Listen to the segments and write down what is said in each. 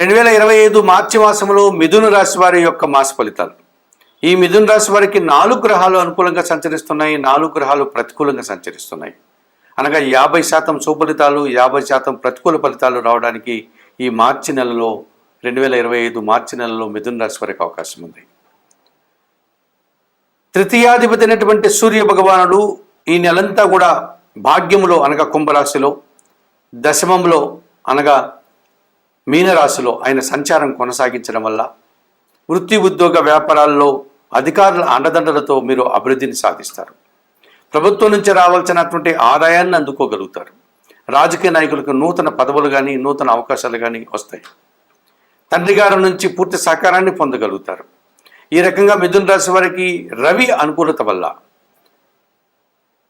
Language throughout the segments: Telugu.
రెండు వేల ఇరవై ఐదు మార్చి మాసంలో మిథున రాశి వారి యొక్క మాస ఫలితాలు. ఈ మిథున రాశి వారికి నాలుగు గ్రహాలు అనుకూలంగా సంచరిస్తున్నాయి నాలుగు గ్రహాలు ప్రతికూలంగా సంచరిస్తున్నాయి. అనగా యాభై శాతం సుఫలితాలు యాభై శాతం ప్రతికూల ఫలితాలు రావడానికి ఈ మార్చి నెలలో రెండు వేల ఇరవై ఐదు మార్చి నెలలో మిథున రాశి వారికి అవకాశం ఉంది. తృతీయాధిపతి అయినటువంటి సూర్య భగవానుడు ఈ నెలంతా కూడా భాగ్యములో అనగా కుంభరాశిలో దశమంలో అనగా మీనరాశిలో ఆయన సంచారం కొనసాగించడం వల్ల వృత్తి ఉద్యోగ వ్యాపారాల్లో అధికారుల అండదండలతో మీరు అభివృద్ధిని సాధిస్తారు. ప్రభుత్వం నుంచి రావాల్సినటువంటి ఆదాయాన్ని అందుకోగలుగుతారు. రాజకీయ నాయకులకు నూతన పదవులు కానీ నూతన అవకాశాలు కానీ వస్తాయి. తండ్రి గారి నుంచి పూర్తి సహకారాన్ని పొందగలుగుతారు. ఈ రకంగా మిథున రాశి వారికి రవి అనుకూలత వల్ల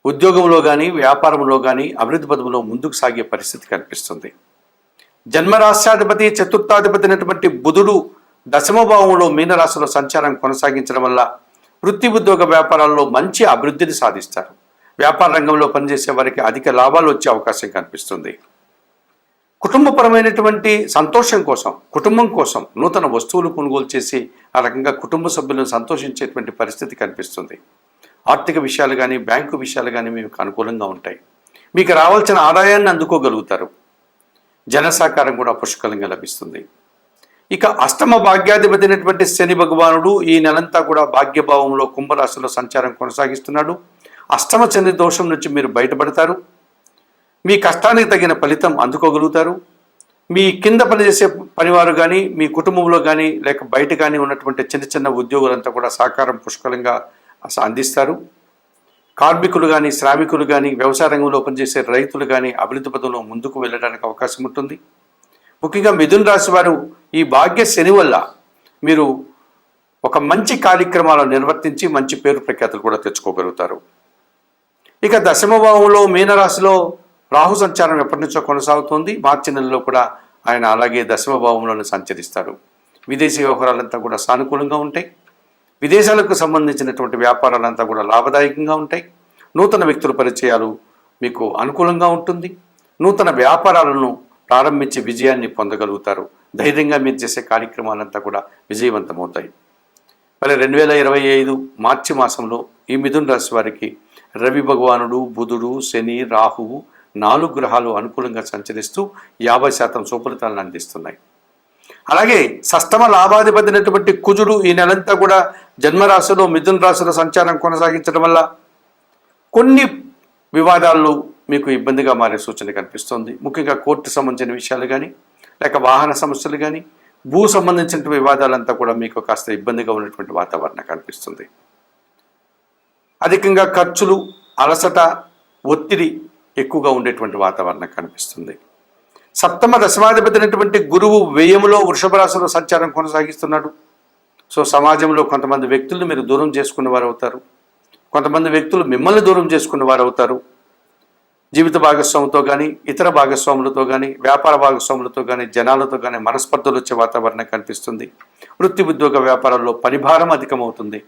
ఉద్యోగంలో కానీ వ్యాపారంలో కానీ అభివృద్ధి పదవులో ముందుకు సాగే పరిస్థితి కనిపిస్తుంది. జన్మరాశ్యాధిపతి చతుర్థాధిపతి అయినటువంటి బుధుడు దశమ భావంలో మీనరాశిలో సంచారం కొనసాగించడం వల్ల వృత్తి ఉద్యోగ వ్యాపారాల్లో మంచి అభివృద్ధిని సాధిస్తారు. వ్యాపార రంగంలో పనిచేసే వారికి అధిక లాభాలు వచ్చే అవకాశం కనిపిస్తుంది. కుటుంబపరమైనటువంటి సంతోషం కోసం కుటుంబం కోసం నూతన వస్తువులు కొనుగోలు చేసి ఆ రకంగా కుటుంబ సభ్యులను సంతోషించేటువంటి పరిస్థితి కనిపిస్తుంది. ఆర్థిక విషయాలు కానీ బ్యాంకు విషయాలు కానీ మీకు అనుకూలంగా ఉంటాయి. మీకు రావాల్సిన ఆదాయాన్ని అందుకోగలుగుతారు. జనసాకారం కూడా పుష్కలంగా లభిస్తుంది. ఇక అష్టమ భాగ్యాధిపతి అయినటువంటి శని భగవానుడు ఈ నెలంతా కూడా భాగ్యభావంలో కుంభరాశిలో సంచారం కొనసాగిస్తున్నాడు. అష్టమ శని దోషం నుంచి మీరు బయటపడతారు. మీ కష్టానికి తగిన ఫలితం అందుకోగలుగుతారు. మీ కింద పనిచేసే పనివారు కానీ మీ కుటుంబంలో కానీ లేక బయట కానీ ఉన్నటువంటి చిన్న చిన్న ఉద్యోగులంతా కూడా సహకారం పుష్కలంగా అందిస్తారు. కార్మికులు కానీ శ్రామికులు కానీ వ్యవసాయ రంగంలో పనిచేసే రైతులు కానీ అభివృద్ధి పదంలో ముందుకు వెళ్ళడానికి అవకాశం ఉంటుంది. ముఖ్యంగా మిథున్ రాశి వారు ఈ భాగ్య శని వల్ల మీరు ఒక మంచి కార్యక్రమాలను నిర్వర్తించి మంచి పేరు ప్రఖ్యాతులు కూడా తెచ్చుకోగలుగుతారు. ఇక దశమభావంలో మీనరాశిలో రాహు సంచారం ఎప్పటి నుంచో కొనసాగుతోంది. మార్చి నెలలో కూడా ఆయన అలాగే దశమభావంలోనే సంచరిస్తారు. విదేశీ వ్యవహారాలంతా కూడా సానుకూలంగా ఉంటాయి. విదేశాలకు సంబంధించినటువంటి వ్యాపారాలంతా కూడా లాభదాయకంగా ఉంటాయి. నూతన వ్యక్తుల పరిచయాలు మీకు అనుకూలంగా ఉంటుంది. నూతన వ్యాపారాలను ప్రారంభించి విజయాన్ని పొందగలుగుతారు. ధైర్యంగా మీరు చేసే కార్యక్రమాలంతా కూడా విజయవంతమవుతాయి. మరి రెండు వేల ఇరవై ఐదు మార్చి మాసంలో ఈ మిథున్ రాశి వారికి రవి భగవానుడు బుధుడు శని రాహువు నాలుగు గ్రహాలు అనుకూలంగా సంచరిస్తూ యాభై శాతం సుఫలితాలను అందిస్తున్నాయి. అలాగే సష్టమ లాభాధిపతినటువంటి కుజుడు ఈ నెలంతా కూడా జన్మరాశిలో మిథున రాశిలో సంచారం కొనసాగించడం వల్ల కొన్ని వివాదాల్లో మీకు ఇబ్బందిగా మారే సూచన కనిపిస్తుంది. ముఖ్యంగా కోర్టు సంబంధించిన విషయాలు కానీ లేక వాహన సమస్యలు కానీ భూ సంబంధించిన వివాదాలంతా కూడా మీకు కాస్త ఇబ్బందిగా ఉన్నటువంటి వాతావరణం కనిపిస్తుంది. అధికంగా ఖర్చులు అలసట ఒత్తిడి ఎక్కువగా ఉండేటువంటి వాతావరణం కనిపిస్తుంది. సప్తమ దశమాధిపతి అయినటువంటి గురువు వ్యయములో వృషభ రాశిలో సంచారం కొనసాగిస్తున్నాడు. సో సమాజంలో కొంతమంది వ్యక్తులను మీరు దూరం చేసుకున్న వారు అవుతారు కొంతమంది వ్యక్తులు మిమ్మల్ని దూరం చేసుకున్న వారు అవుతారు జీవిత భాగస్వాములతో కానీ ఇతర భాగస్వాములతో కానీ వ్యాపార భాగస్వాములతో కానీ జనాలతో కానీ మనస్పర్ధలు వచ్చే వాతావరణం కనిపిస్తుంది. వృత్తి ఉద్యోగ వ్యాపారాల్లో పనిభారం అధికమవుతుంది.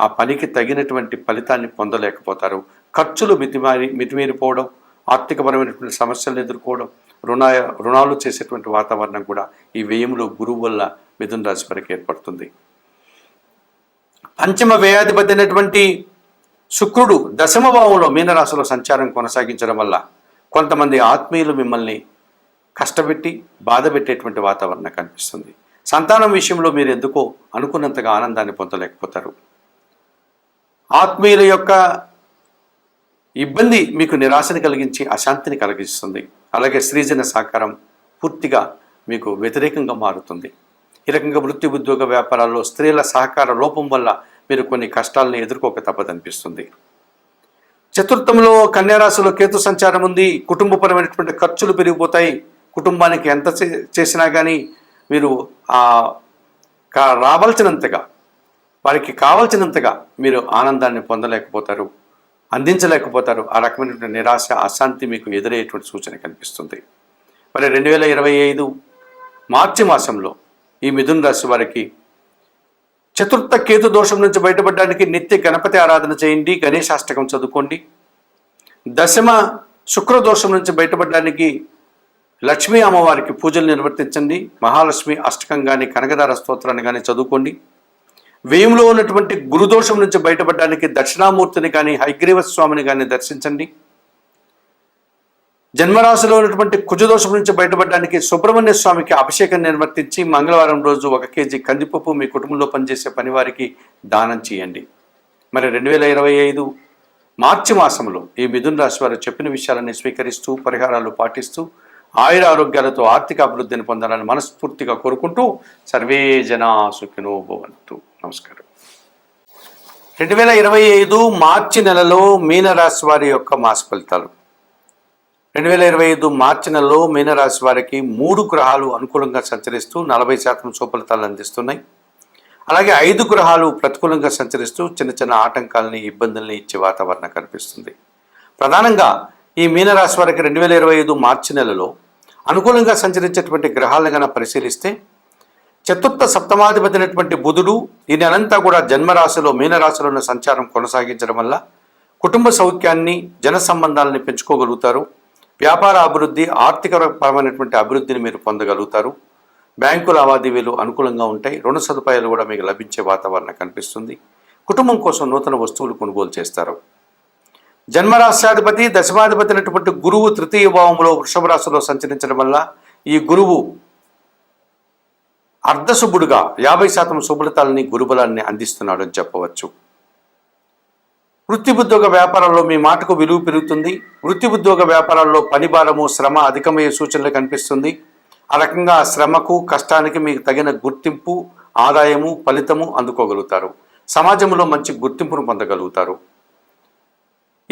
ఆ పనికి తగినటువంటి ఫలితాన్ని పొందలేకపోతారు. ఖర్చులు మితిమారి మితిమీరిపోవడం ఆర్థికపరమైనటువంటి సమస్యలను ఎదుర్కోవడం రుణ రుణాలు చేసేటువంటి వాతావరణం కూడా ఈ వ్యయంలో గురువు వల్ల మిథున రాశి వారికి ఏర్పడుతుంది. పంచమ వ్యయాధిపతి అయినటువంటి శుక్రుడు దశమ భావంలో మీనరాశిలో సంచారం కొనసాగించడం వల్ల కొంతమంది ఆత్మీయులు మిమ్మల్ని కష్టపెట్టి బాధ పెట్టేటువంటి వాతావరణం కనిపిస్తుంది. సంతానం విషయంలో మీరు ఎందుకో అనుకున్నంతగా ఆనందాన్ని పొందలేకపోతారు. ఆత్మీయుల యొక్క ఇబ్బంది మీకు నిరాశని కలిగించి అశాంతిని కలిగిస్తుంది. అలాగే సృజన సహకారం పూర్తిగా మీకు వ్యతిరేకంగా మారుతుంది. ఈ రకంగా వృత్తి ఉద్యోగ వ్యాపారాల్లో స్త్రీల సహకార లోపం వల్ల మీరు కొన్ని కష్టాలను ఎదుర్కోక తప్పదనిపిస్తుంది. చతుర్థంలో కన్యారాశిలో కేతు సంచారం ఉంది. కుటుంబపరమైనటువంటి ఖర్చులు పెరిగిపోతాయి. కుటుంబానికి ఎంత చే- చేసినా కానీ మీరు కా- రావాల్సినంతగా వారికి కావాల్సినంతగా మీరు ఆనందాన్ని పొందలేకపోతారు. అందించలేకపోతారు. ఆ రకమైనటువంటి నిరాశ అశాంతి మీకు ఎదురయ్యేటువంటి సూచన కనిపిస్తుంది. మరి రెండు వేల ఇరవై ఐదు మార్చి మాసంలో ఈ మిథున రాశి వారికి చతుర్థ కేతు దోషం నుంచి బయటపడడానికి నిత్య గణపతి ఆరాధన చేయండి గణేశాష్టకం చదువుకోండి. దశమ శుక్ర దోషం నుంచి బయటపడడానికి లక్ష్మీ అమ్మవారికి పూజలు నిర్వర్తించండి. మహాలక్ష్మి అష్టకం కానీ కనకదార స్తోత్రాన్ని కానీ చదువుకోండి. వ్యయంలో ఉన్నటువంటి గురుదోషం నుంచి బయటపడడానికి దక్షిణామూర్తిని కానీ హైగ్రీవ స్వామిని కానీ దర్శించండి. జన్మరాశిలో ఉన్నటువంటి కుజదోషం నుంచి బయటపడడానికి సుబ్రహ్మణ్య స్వామికి అభిషేకం నిర్వర్తించి మంగళవారం రోజు ఒక కేజీ కందిపప్పు మీ కుటుంబంలో పనిచేసే పనివారికి దానం చేయండి. మరి రెండు వేల ఇరవై ఐదు మార్చి మాసంలో ఈ మిథున్ రాశి వారు చెప్పిన విషయాలన్నీ స్వీకరిస్తూ పరిహారాలు పాటిస్తూ ఆయుర ఆరోగ్యాలతో ఆర్థిక అభివృద్ధిని పొందాలని మనస్ఫూర్తిగా కోరుకుంటూ సర్వే జనా సుఖినో భవంతు. నమస్కారం. రెండు వేల ఇరవై ఐదు మార్చి నెలలో మీనరాశి వారి యొక్క మాస ఫలితాలు. రెండు వేల ఇరవై ఐదు మార్చి నెలలో మీనరాశి వారికి మూడు గ్రహాలు అనుకూలంగా సంచరిస్తూ నలభై శాతం సుఫలితాలు అందిస్తున్నాయి. అలాగే ఐదు గ్రహాలు ప్రతికూలంగా సంచరిస్తూ చిన్న చిన్న ఆటంకాలని ఇబ్బందుల్ని ఇచ్చే వాతావరణం కనిపిస్తుంది. ప్రధానంగా ఈ మీనరాశి వారికి రెండు వేల ఇరవై ఐదు మార్చి నెలలో అనుకూలంగా సంచరించేటువంటి గ్రహాలను కనుక పరిశీలిస్తే చతుర్థ సప్తమాధిపతి అయినటువంటి బుధుడు ఈ నెలంతా కూడా జన్మరాశిలో మీనరాశిలో ఉన్న సంచారం కొనసాగించడం వల్ల కుటుంబ సౌఖ్యాన్ని జన సంబంధాలని పెంచుకోగలుగుతారు. వ్యాపార అభివృద్ధి ఆర్థికపరమైనటువంటి అభివృద్ధిని మీరు పొందగలుగుతారు. బ్యాంకు లావాదేవీలు అనుకూలంగా ఉంటాయి. రుణ సదుపాయాలు కూడా మీకు లభించే వాతావరణం కనిపిస్తుంది. కుటుంబం కోసం నూతన వస్తువులు కొనుగోలు చేస్తారు. జన్మరాశ్యాధిపతి దశమాధిపతి అయినటువంటి గురువు తృతీయ భావంలో వృషభ రాశిలో సంచరించడం వల్ల ఈ గురువు అర్ధశుభుడుగా యాభై శాతం శుభలతాలని గురుబలాన్ని అందిస్తున్నాడు అని చెప్పవచ్చు. వృత్తి ఉద్యోగ వ్యాపారాల్లో మీ మాటకు విలువ పెరుగుతుంది. వృత్తి ఉద్యోగ వ్యాపారాల్లో పని భారము శ్రమ అధికమయ్యే సూచనలు కనిపిస్తుంది. ఆ రకంగా శ్రమకు కష్టానికి మీకు తగిన గుర్తింపు ఆదాయము ఫలితము అందుకోగలుగుతారు. సమాజంలో మంచి గుర్తింపును పొందగలుగుతారు.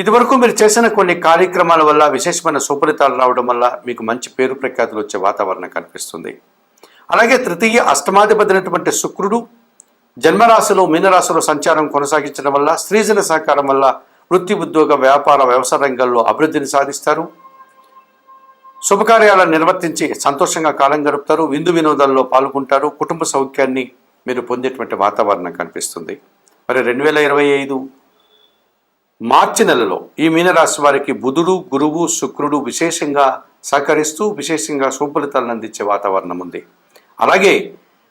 ఇదివరకు మీరు చేసిన కొన్ని కార్యక్రమాల వల్ల విశేషమైన సుఫలితాలు రావడం వల్ల మీకు మంచి పేరు ప్రఖ్యాతులు వచ్చే వాతావరణం కనిపిస్తుంది. అలాగే తృతీయ అష్టమాధిపతినటువంటి శుక్రుడు జన్మరాశిలో మీనరాశిలో సంచారం కొనసాగించడం వల్ల స్త్రీజన సహకారం వల్ల వృత్తి ఉద్యోగ వ్యాపార వ్యవసాయ రంగాల్లో అభివృద్ధిని సాధిస్తారు. శుభకార్యాలను నిర్వర్తించి సంతోషంగా కాలం గడుపుతారు. విందు వినోదాల్లో పాల్గొంటారు. కుటుంబ సౌఖ్యాన్ని మీరు పొందేటువంటి వాతావరణం కనిపిస్తుంది. మరి రెండు వేల ఇరవై ఐదు మార్చి నెలలో ఈ మీనరాశి వారికి బుధుడు గురువు శుక్రుడు విశేషంగా సహకరిస్తూ విశేషంగా సుఫలితాలను అందించే వాతావరణం ఉంది. అలాగే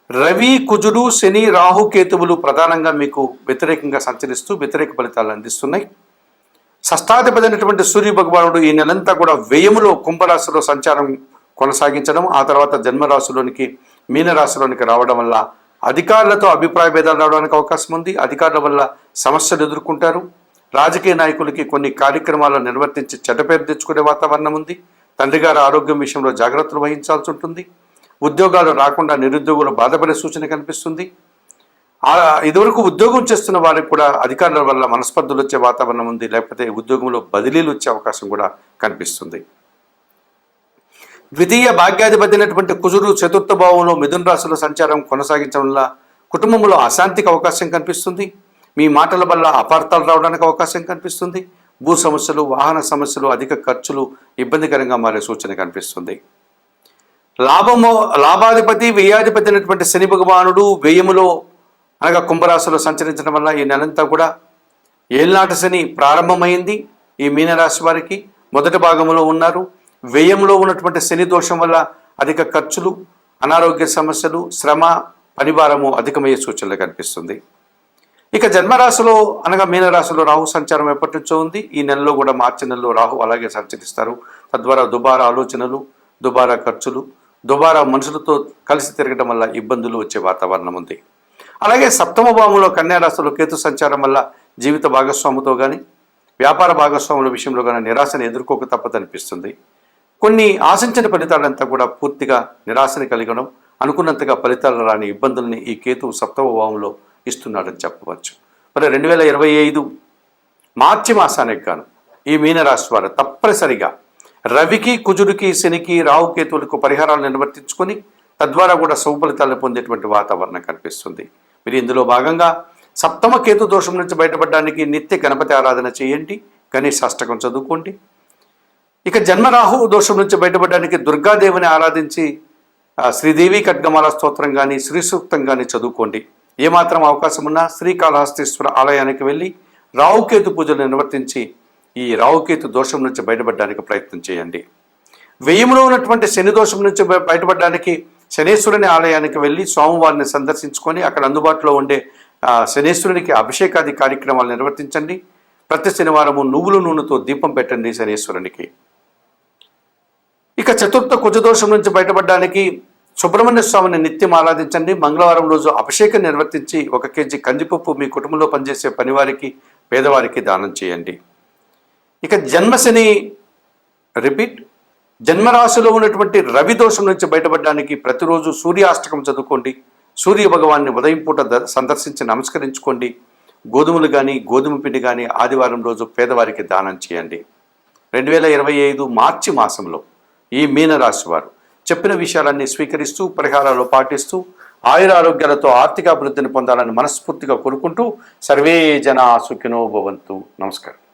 రవి కుజుడు శని రాహు కేతువులు ప్రధానంగా మీకు వ్యతిరేకంగా సంచరిస్తూ వ్యతిరేక ఫలితాలను అందిస్తున్నాయి. షష్టాధిపతి సూర్య భగవానుడు ఈ నెలంతా కూడా వ్యయములో కుంభరాశిలో సంచారం కొనసాగించడం ఆ తర్వాత జన్మరాశిలోనికి మీనరాశిలోనికి రావడం వల్ల అధికారులతో అభిప్రాయ భేదాలు రావడానికి అవకాశం ఉంది. అధికారుల వల్ల సమస్యలు ఎదుర్కొంటారు. రాజకీయ నాయకులకి కొన్ని కార్యక్రమాలను నిర్వర్తించి చెడ్డపేరు తెచ్చుకునే వాతావరణం ఉంది. తండ్రి గారి ఆరోగ్యం విషయంలో జాగ్రత్తలు వహించాల్సి ఉంటుంది. ఉద్యోగాలు రాకుండా నిరుద్యోగులు బాధపడే సూచన కనిపిస్తుంది. ఇదివరకు ఉద్యోగం చేస్తున్న వారికి కూడా అధికారుల వల్ల మనస్పర్ధలు వచ్చే వాతావరణం ఉంది. లేకపోతే ఉద్యోగంలో బదిలీలు వచ్చే అవకాశం కూడా కనిపిస్తుంది. ద్వితీయ భాగ్యాధిపతి అయినటువంటి కుజుడు చతుర్థ భావంలో మిథున రాశిలో సంచారం కొనసాగించడం వల్ల కుటుంబంలో అశాంతికి అవకాశం కనిపిస్తుంది. మీ మాటల వల్ల అపార్థాలు రావడానికి అవకాశం కనిపిస్తుంది. భూ సమస్యలు వాహన సమస్యలు అధిక ఖర్చులు ఇబ్బందికరంగా మారే సూచన కనిపిస్తుంది. లాభము లాభాధిపతి వ్యయాధిపతి అయినటువంటి శని భగవానుడు వ్యయములో అనగా కుంభరాశిలో సంచరించడం వల్ల ఈ నెలంతా కూడా ఏళ్నాట శని ప్రారంభమైంది. ఈ మీనరాశి వారికి మొదటి భాగంలో ఉన్నారు. వ్యయంలో ఉన్నటువంటి శని దోషం వల్ల అధిక ఖర్చులు అనారోగ్య సమస్యలు శ్రమ పనిభారము అధికమయ్యే సూచనలు కనిపిస్తుంది. ఇక జన్మరాశిలో అనగా మీనరాశిలో రాహు సంచారం ఎప్పటి నుంచో ఉంది. ఈ నెలలో కూడా మార్చి నెలలో రాహు అలాగే సంచరిస్తారు. తద్వారా దుబారా ఆలోచనలు దుబారా ఖర్చులు దుబారా మనుషులతో కలిసి తిరగడం వల్ల ఇబ్బందులు వచ్చే వాతావరణం ఉంది. అలాగే సప్తమ భావంలో కన్యారాశిలో కేతు సంచారం వల్ల జీవిత భాగస్వాముతో కానీ వ్యాపార భాగస్వాముల విషయంలో కానీ నిరాశను ఎదుర్కోక తప్పదనిపిస్తుంది. కొన్ని ఆశించిన ఫలితాలంతా కూడా పూర్తిగా నిరాశని కలిగడం అనుకున్నంతగా ఫలితాలు రాని ఇబ్బందుల్ని ఈ కేతువు సప్తమ భావంలో ఇస్తున్నాడని చెప్పవచ్చు. మరి రెండు వేల ఇరవై ఐదు మార్చి మాసానికి గాను ఈ మీనరాశి వారు తప్పనిసరిగా రవికి కుజుడికి శనికి రావుకేతువులకు పరిహారాలు నిర్వర్తించుకొని తద్వారా కూడా శుభఫలితాలను పొందేటువంటి వాతావరణం కనిపిస్తుంది. మీరు ఇందులో భాగంగా సప్తమ కేతు దోషం నుంచి బయటపడడానికి నిత్య గణపతి ఆరాధన చేయండి గణేష్ అష్టకం చదువుకోండి. ఇక జన్మరాహు దోషం నుంచి బయటపడడానికి దుర్గాదేవిని ఆరాధించి శ్రీదేవి ఖడ్గమాల స్తోత్రం కానీ శ్రీ సూక్తం కానీ చదువుకోండి. ఏమాత్రం అవకాశం ఉన్నా శ్రీకాళహస్తీశ్వర ఆలయానికి వెళ్ళి రావుకేతు పూజలు నిర్వర్తించి ఈ రావుకేతు దోషం నుంచి బయటపడడానికి ప్రయత్నం చేయండి. వ్యయంలో ఉన్నటువంటి శని దోషం నుంచి బయటపడడానికి శనేశ్వరుని ఆలయానికి వెళ్ళి స్వామివారిని సందర్శించుకొని అక్కడ అందుబాటులో ఉండే శనేశ్వరునికి అభిషేకాది కార్యక్రమాలు నిర్వర్తించండి. ప్రతి శనివారము నువ్వుల నూనెతో దీపం పెట్టండి శనేశ్వరునికి. ఇక చతుర్థ కుజదోషం నుంచి బయటపడడానికి సుబ్రహ్మణ్య స్వామిని నిత్యం ఆరాధించండి. మంగళవారం రోజు అభిషేకం నిర్వర్తించి ఒక కేజీ కందిపప్పు మీ కుటుంబంలో పనిచేసే పనివారికి పేదవారికి దానం చేయండి. ఇక జన్మశని రిపీట్ జన్మరాశిలో ఉన్నటువంటి రవి దోషం నుంచి బయటపడడానికి ప్రతిరోజు సూర్యాష్టకం చదువుకోండి. సూర్య భగవాన్ని ఉదయం పూట ద- సందర్శించి నమస్కరించుకోండి. గోధుమలు కానీ గోధుమ పిండి కానీ ఆదివారం రోజు పేదవారికి దానం చేయండి. రెండు వేల ఇరవై ఐదు మార్చి మాసంలో ఈ మీనరాశి వారు చెప్పిన విషయాలన్నీ స్వీకరిస్తూ పరిహారాలు పాటిస్తూ ఆయుర ఆరోగ్యాలతో ఆర్థిక అభివృద్ధిని పొందాలని మనస్ఫూర్తిగా కోరుకుంటూ సర్వే జన సుఖినో భవంతు. నమస్కారం.